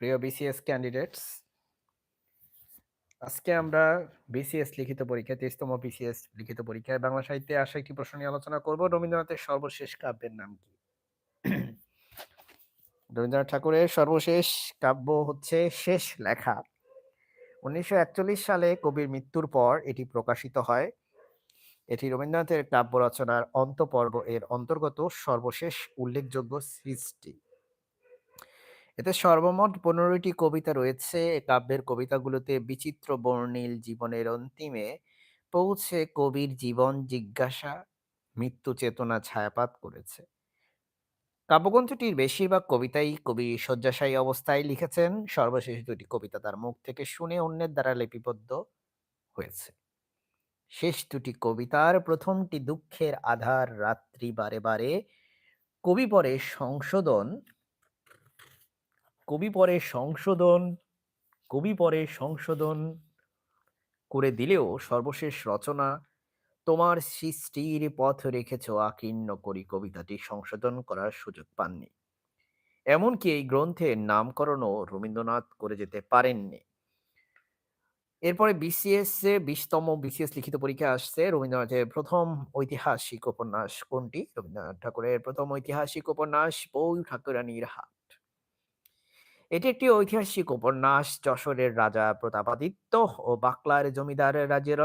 প্রিয় BCS candidates আজকে আমরা বিসিএস লিখিত পরীক্ষা তেইশতম বিসিএস লিখিত পরীক্ষায় বাংলা সাহিত্যে আসা একটি প্রশ্ন নিয়ে আলোচনা করব। রবীন্দ্রনাথের সর্বশেষ কাব্যের নাম কি? রবীন্দ্রনাথ ঠাকুরের সর্বশেষ কাব্য হচ্ছে শেষ লেখা। উনিশশো একচল্লিশ সালে কবির মৃত্যুর পর এটি প্রকাশিত হয়। এটি রবীন্দ্রনাথের কাব্য রচনার অন্তপর্ব এর অন্তর্গত সর্বশেষ উল্লেখযোগ্য সৃষ্টি। এতে সর্বমোট পনেরোটি কবিতা রয়েছে। কাব্যের কবিতাগুলোতে বিচিত্র বর্ণিল জীবনের অন্তিমে পৌঁছে কবির জীবন জিজ্ঞাসা, মৃত্যু চেতনা ছায়াপাত করেছে। কাব্যগ্রন্থটির বেশিরভাগ কবিতাই কবি শয্যাশায়ী অবস্থায় লিখেছেন। সর্বশেষ দুটি কবিতা তার মুখ থেকে শুনে অন্যের দ্বারা লিপিবদ্ধ হয়েছে। শেষ দুটি কবিতার প্রথমটি দুঃখের আধার রাত্রি বারে বারে। কবি পরে সংশোধন কবি পরে সংশোধন, কবি পরে সংশোধন করে দিলেও সর্বশেষ রচনা, তোমার সৃষ্টির পথ রেখেছ আকীর্ণ করি কবিতাটি সংশোধন করার সুযোগ পাননি। এমনকি এই গ্রন্থের নামকরণও রবীন্দ্রনাথ করে যেতে পারেননি। এরপরে বিসিএস এ বিশতম বিসিএস লিখিত পরীক্ষা আসছে। রবীন্দ্রনাথের প্রথম ঐতিহাসিক উপন্যাস কোনটি? রবীন্দ্রনাথ ঠাকুরের প্রথম ঐতিহাসিক উপন্যাস বউ ঠাকুরানীর হাট এটি একটি ঐতিহাসিক উপন্যাস। যশোরের রাজা প্রতাপাদিত্য ও বাকলার জমিদার রাজের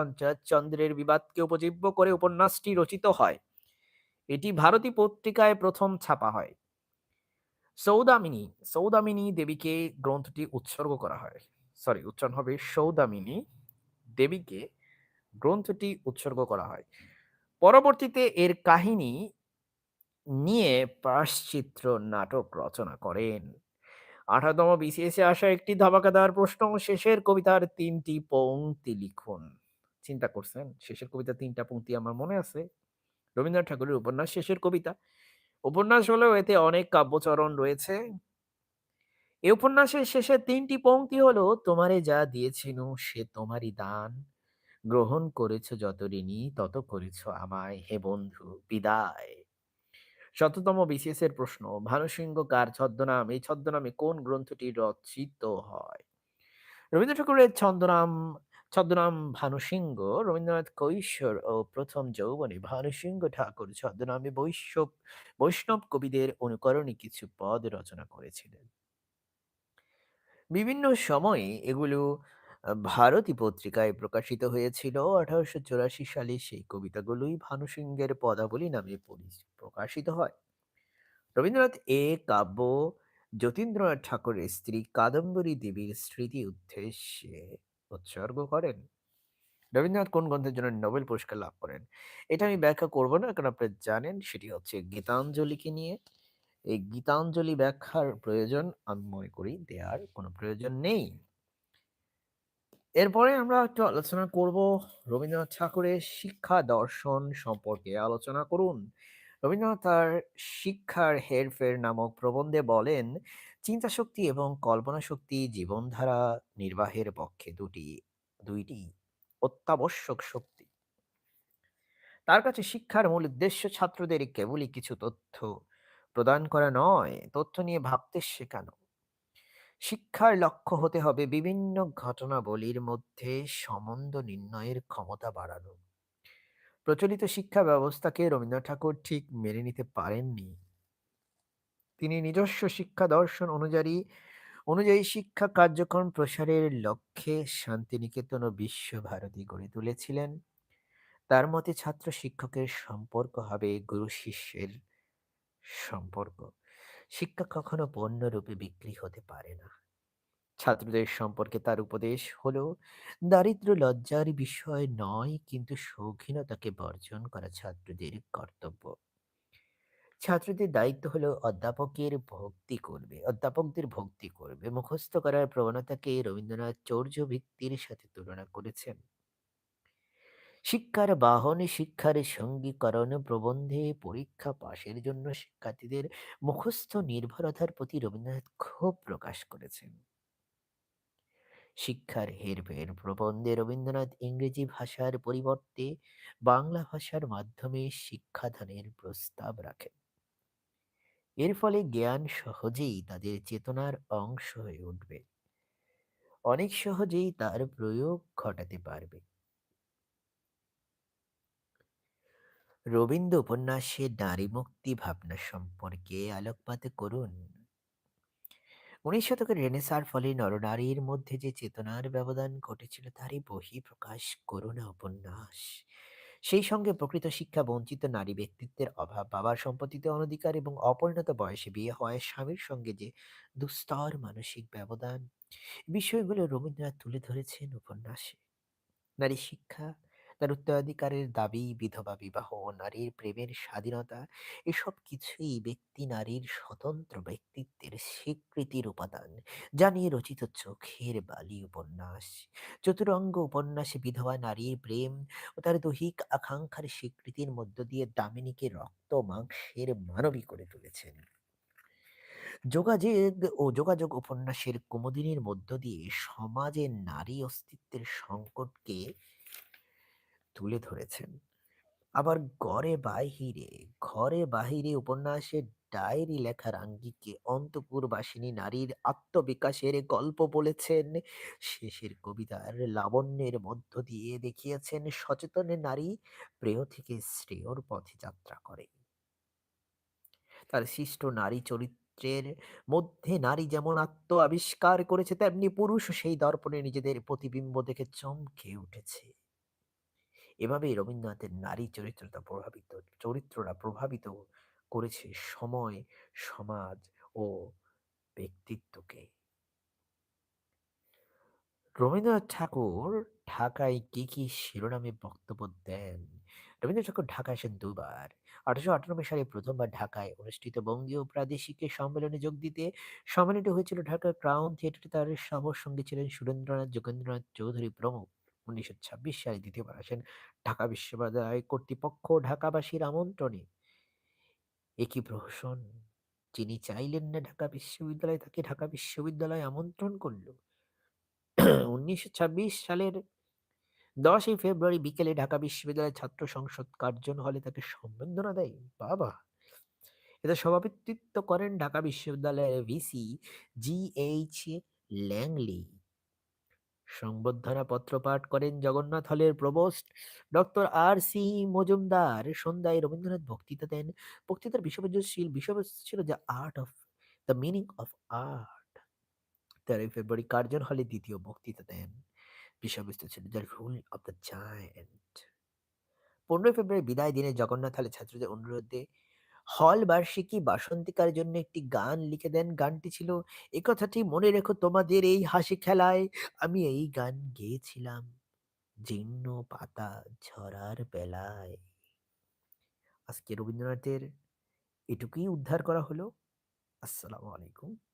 চন্দ্রের বিবাদকে উপজীব্য করে উপন্যাসটি রচিত হয়। এটি ভারতী পত্রিকায় প্রথম ছাপা হয়। সৌদামিনী সৌদামিনী দেবীকে গ্রন্থটি উৎসর্গ করা হয়। সরি, উচ্চারণ হবে সৌদামিনী দেবীকে গ্রন্থটি উৎসর্গ করা হয়। পরবর্তীতে এর কাহিনী নিয়ে পাশ্চিত্র নাটক রচনা করেন। আঠারোতম বিসিএসে আসা একটি ধামাকাদার প্রশ্ন, শেষের কবিতার তিনটি পংক্তি লিখুন। চিন্তা করছেন? শেষের কবিতা তিনটা পংক্তি আমার মনে আছে। রবীন্দ্রনাথ ঠাকুরের উপন্যাস, শেষের কবিতা। উপন্যাস হলেও এতে অনেক কাব্যচরণ রয়েছে। এই উপন্যাসের শেষে তিনটি পংক্তি হলো, তোমারে যা দিয়েছিনু সে তোমারই দান। গ্রহণ করেছ যত ঋণী, তত করেছ আমায় হে বন্ধু, বিদায়। শততম বিসিএস এর প্রশ্ন, ভানুসিংহ কার ছদ্মনাম? এই ছদ্মনামে কোন গ্রন্থটি রচিত হয়? রবীন্দ্র ঠাকুরের ছদ্মনাম ছদ্মনাম ভানুসিংহ, রবীন্দ্রনাথ কৈশোর ও প্রথম যৌবনে ভানুসিংহ ঠাকুর ছদ্মনামে বৈষ্ণব বৈষ্ণব কবিদের অনুকরণে কিছু পদ রচনা করেছিলেন। বিভিন্ন সময়ে এগুলো ভারতী পত্রিকায় প্রকাশিত হয়েছিল আঠারোশো চুরাশি সালে সেই কবিতাগুলোই ভানুসিংহের পদাবলী নামে প্রকাশিত হয়। রবীন্দ্রনাথ এ, কাব্য, যতীন্দ্রনাথ ঠাকুরের স্ত্রী কাদম্বরী দেবীর স্মৃতি উদ্দেশ্যে উৎসর্গ করেন। রবীন্দ্রনাথ কোন গ্রন্থের জন্য নোবেল পুরস্কার লাভ করেন? এটা আমি ব্যাখ্যা করব না, কারণ আপনি জানেন সেটি হচ্ছে গীতাঞ্জলিকে নিয়ে। এই গীতাঞ্জলি ব্যাখ্যার প্রয়োজন আমি মনে করি দেওয়ার কোনো প্রয়োজন নেই। এরপরে আমরা একটু আলোচনা করব রবীন্দ্রনাথ ঠাকুরের শিক্ষা দর্শন সম্পর্কে। আলোচনা করুন। রবীন্দ্রনাথ তার শিক্ষার হেরফের নামক প্রবন্ধে বলেন, চিন্তা শক্তি এবং কল্পনা শক্তি জীবনধারা নির্বাহের পক্ষে দুটি, দুইটি অত্যাবশ্যক শক্তি। তার কাছে শিক্ষার মূল উদ্দেশ্য ছাত্রদের কেবলই কিছু তথ্য প্রদান করা নয়, তথ্য নিয়ে ভাবতে শেখানো। শিক্ষার লক্ষ্য হতে হবে বিভিন্ন ঘটনাবলীর মধ্যে সম্বন্ধ নির্ণয়ের ক্ষমতা বাড়ানো। প্রচলিত শিক্ষা ব্যবস্থাকে রবীন্দ্রনাথ ঠাকুর ঠিক মেনে নিতে পারেননি। তিনি নিজস্ব শিক্ষা দর্শন অনুযায়ী অনুযায়ী শিক্ষা কার্যক্রম প্রসারের লক্ষ্যে শান্তিনিকেতন ও বিশ্বভারতী গড়ে তুলেছিলেন। তার মতে ছাত্র শিক্ষকের সম্পর্ক হবে গুরু শিষ্যের সম্পর্ক। শিক্ষা কখনো পণ্যরূপে বিক্রি হতে পারে না। ছাত্রদের সম্পর্কে তার উপদেশ হলো, দারিদ্র লজ্জার বিষয় নয়, কিন্তু শৌখিনতাকে বর্জন করা ছাত্রদের কর্তব্য। ছাত্রদের দায়িত্ব হলো অধ্যাপকের ভক্তি করবে, অধ্যাপকদের ভক্তি করবে, মুখস্থ করার প্রবণতাকে রবীন্দ্রনাথ চৌর্য ভিত্তির সাথে তুলনা করেছেন। শিক্ষার বাহনে শিক্ষার সঙ্গীকরণ প্রবন্ধে পরীক্ষা পাশের জন্য শিক্ষার্থীদের মুখস্থ নির্ভরতার প্রতি রবীন্দ্রনাথ ক্ষোভ প্রকাশ করেছেন। শিক্ষার হেরফের প্রবন্ধে রবীন্দ্রনাথ ইংরেজি ভাষার পরিবর্তে বাংলা ভাষার মাধ্যমে শিক্ষাদানের প্রস্তাব রাখেন। এর ফলে জ্ঞান সহজেই তাদের চেতনার অংশ হয়ে উঠবে। অনেক সহজেই তার প্রয়োগ ঘটাতে পারবে। রবীন্দ্র উপন্যাসে নারী মুক্তি ভাবনা সম্পর্কে আলোকপাত করুন। উনিশ শতকের রেনেসার ফলে নরনারীর মধ্যে যে চেতনার ব্যবধান ঘটেছিল, তারই বহিঃপ্রকাশ করুণা উপন্যাস। সেই সঙ্গে প্রকৃত শিক্ষা বঞ্চিত নারী ব্যক্তিত্বের অভাব বাবার সম্পত্তিতে অনধিকার এবং অপরিণত বয়সে বিয়ে হওয়ায় স্বামীর সঙ্গে যে দুস্তর মানসিক ব্যবধান, বিষয়গুলো রবীন্দ্রনাথ তুলে ধরেছেন উপন্যাসে। নারী শিক্ষা তার উত্তরাধিকারের দাবি, বিধবা বিবাহ, নারীর প্রেমের স্বাধীনতা, এসব কিছুই ব্যক্তি নারীর স্বতন্ত্র ব্যক্তিত্বের স্বীকৃতির উপাদান যা নিয়ে রচিত চোখের বালি উপন্যাস। চতুরঙ্গ উপন্যাসে বিধবা নারীর প্রেম ও তার দৈহিক আকাঙ্ক্ষার স্বীকৃতির মধ্য দিয়ে দামিনীকে রক্ত মাংসের মানবী করে তুলেছেন। যোগাযোগ ও যোগাযোগ উপন্যাসের কুমুদিনীর মধ্য দিয়ে সমাজের নারী অস্তিত্বের সংকটকে তুলে ধরেছেন। আবার গড়ে বাহিরে, ঘরে বাহিরে উপন্যাসের ডায়েরি লেখার আঙ্গিকে অন্তপুরবাসিনী নারীর আত্মবিকাশের গল্প বলেছেন। শেষের কবিতার লাবণ্যের মধ্য দিয়ে দেখিয়েছেন সচেতন নারী প্রেয় থেকে শ্রেয়র পথে যাত্রা করে। তার সৃষ্ট নারী চরিত্রের মধ্যে নারী যেমন আত্ম আবিষ্কার করেছে, তেমনি পুরুষ সেই দর্পণে নিজেদের প্রতিবিম্ব দেখে চমকে উঠেছে। এভাবেই রবীন্দ্রনাথের নারী চরিত্রতা প্রভাবিত চরিত্ররা প্রভাবিত করেছে সময়, সমাজ ও ব্যক্তিত্বকে। রবীন্দ্রনাথ ঠাকুর ঢাকায় কি কি শিরোনামে বক্তব্য দেন? রবীন্দ্রনাথ ঠাকুর ঢাকা আসেন দুবার। আঠারোশো আটানব্বই সালে প্রথমবার ঢাকায় অনুষ্ঠিত বঙ্গীয় প্রাদেশিক সম্মেলনে যোগ দিতে সম্মেলনটি হয়েছিল ঢাকার ক্রাউন থিয়েটারে। তার সবার সঙ্গে ছিলেন সুরেন্দ্রনাথ, যোগেন্দ্রনাথ চৌধুরী প্রমুখ। উনিশশো ছাব্বিশ সালে দ্বিতীয়বার আসেন ঢাকা বিশ্ববিদ্যালয় কর্তৃপক্ষ ঢাকাবাসীর আমন্ত্রণে। একই প্রহসন, যিনি চাইলেন না ঢাকা বিশ্ববিদ্যালয়, তাকে ঢাকা বিশ্ববিদ্যালয় আমন্ত্রণ করল। উনিশশো সালের দশই ফেব্রুয়ারি বিকেলে ঢাকা বিশ্ববিদ্যালয়ের ছাত্র সংসদ কার্জন হলে তাকে সম্বর্ধনা দেয়। বাবা! এতে সভাপতিত্ব করেন ঢাকা বিশ্ববিদ্যালয়ের ভিসি জি এইচ ল্যাংলি। সংবর্ধনা পত্র পাঠ করেন জগন্নাথ হলের provost. Doctor R C Majumdar সন্ধ্যায় রবীন্দ্রনাথ বক্তৃতা দেন। বক্তৃতার বিষয়বস্তু ছিল বিষয়বস্তু ছিল the art of the meaning of art তেরোই ফেব্রুয়ারি কার্জন হলে দ্বিতীয় বক্তৃতা দেন। বিষয়বস্তু ছিল the rule of the giant পনেরোই ফেব্রুয়ারি বিদায় দিনে জগন্নাথ হলে ছাত্রদের অনুরোধে হল বার্ষিকী বাসন্তিকার জন্য একটি গান লিখে দেন। গানটি ছিল, এ কথাটি মনে রেখো তোমাদের এই হাসি খেলায়, আমি এই গান গেয়েছিলাম জীর্ণ পাতা ঝরার বেলায়। আজকে রবীন্দ্রনাথের এটুকুই উদ্ধার করা হলো। আসসালামু আলাইকুম।